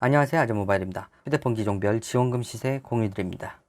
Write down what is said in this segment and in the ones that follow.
안녕하세요 아재모바일입니다. 휴대폰 기종별 지원금 시세 공유드립니다.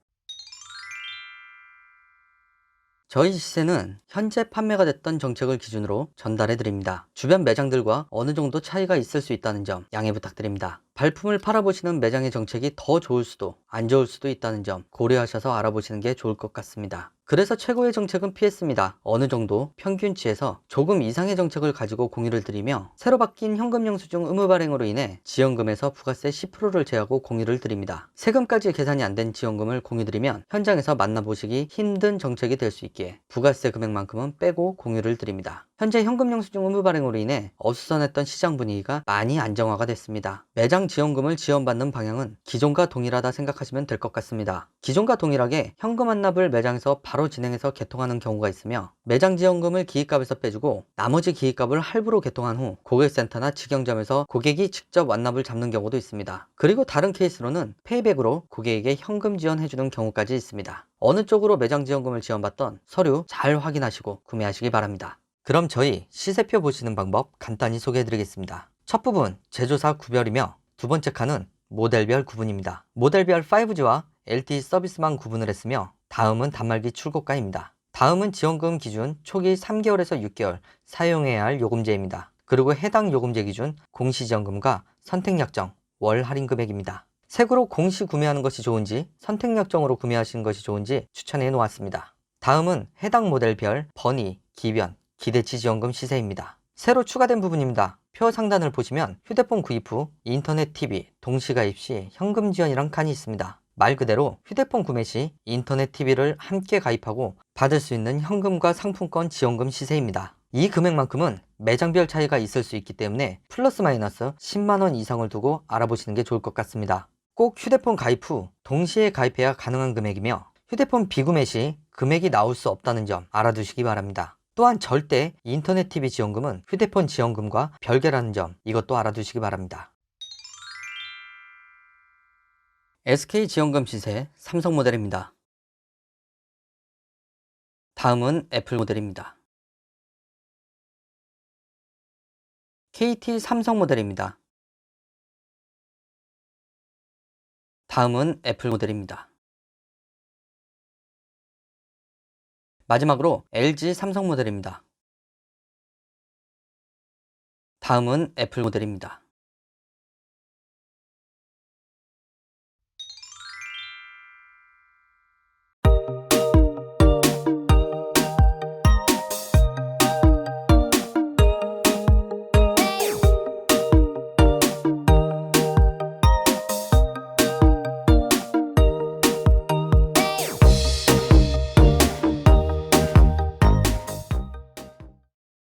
저희 시세는 현재 판매가 됐던 정책을 기준으로 전달해 드립니다. 주변 매장들과 어느 정도 차이가 있을 수 있다는 점 양해 부탁드립니다. 발품을 팔아보시는 매장의 정책이 더 좋을 수도 안 좋을 수도 있다는 점 고려하셔서 알아보시는 게 좋을 것 같습니다. 그래서 최고의 정책은 피했습니다. 어느 정도 평균치에서 조금 이상의 정책을 가지고 공유를 드리며 새로 바뀐 현금 영수증 의무 발행으로 인해 지원금에서 부가세 10%를 제하고 공유를 드립니다. 세금까지 계산이 안 된 지원금을 공유 드리면 현장에서 만나보시기 힘든 정책이 될 수 있기에 부가세 금액만큼은 빼고 공유를 드립니다. 현재 현금 영수증 의무 발행으로 인해 어수선했던 시장 분위기가 많이 안정화가 됐습니다. 매장 지원금을 지원받는 방향은 기존과 동일하다 생각하시면 될 것 같습니다. 기존과 동일하게 현금 환납을 매장에서 바로 진행해서 개통하는 경우가 있으며 매장 지원금을 기입값에서 빼주고 나머지 기입값을 할부로 개통한 후 고객센터나 직영점에서 고객이 직접 완납을 잡는 경우도 있습니다. 그리고 다른 케이스로는 페이백으로 고객에게 현금 지원해주는 경우까지 있습니다. 어느 쪽으로 매장 지원금을 지원받던 서류 잘 확인하시고 구매하시기 바랍니다. 그럼 저희 시세표 보시는 방법 간단히 소개해 드리겠습니다. 첫 부분 제조사 구별이며 두 번째 칸은 모델별 구분입니다. 모델별 5G와 LTE 서비스만 구분을 했으며 다음은 단말기 출고가입니다. 다음은 지원금 기준 초기 3개월에서 6개월 사용해야 할 요금제입니다. 그리고 해당 요금제 기준 공시지원금과 선택약정, 월 할인 금액입니다. 색으로 공시 구매하는 것이 좋은지 선택약정으로 구매하시는 것이 좋은지 추천해 놓았습니다. 다음은 해당 모델별 번이, 기변, 기대치 지원금 시세입니다. 새로 추가된 부분입니다. 표 상단을 보시면 휴대폰 구입 후 인터넷 TV 동시 가입 시 현금 지원이란 칸이 있습니다. 말 그대로 휴대폰 구매 시 인터넷 TV를 함께 가입하고 받을 수 있는 현금과 상품권 지원금 시세입니다. 이 금액만큼은 매장별 차이가 있을 수 있기 때문에 플러스 마이너스 10만원 이상을 두고 알아보시는 게 좋을 것 같습니다. 꼭 휴대폰 가입 후 동시에 가입해야 가능한 금액이며 휴대폰 비구매 시 금액이 나올 수 없다는 점 알아두시기 바랍니다. 또한 절대 인터넷 TV 지원금은 휴대폰 지원금과 별개라는 점 이것도 알아두시기 바랍니다. SK 지원금 시세 삼성 모델입니다. 다음은 애플 모델입니다. KT 삼성 모델입니다. 다음은 애플 모델입니다. 마지막으로 LG 삼성 모델입니다. 다음은 애플 모델입니다.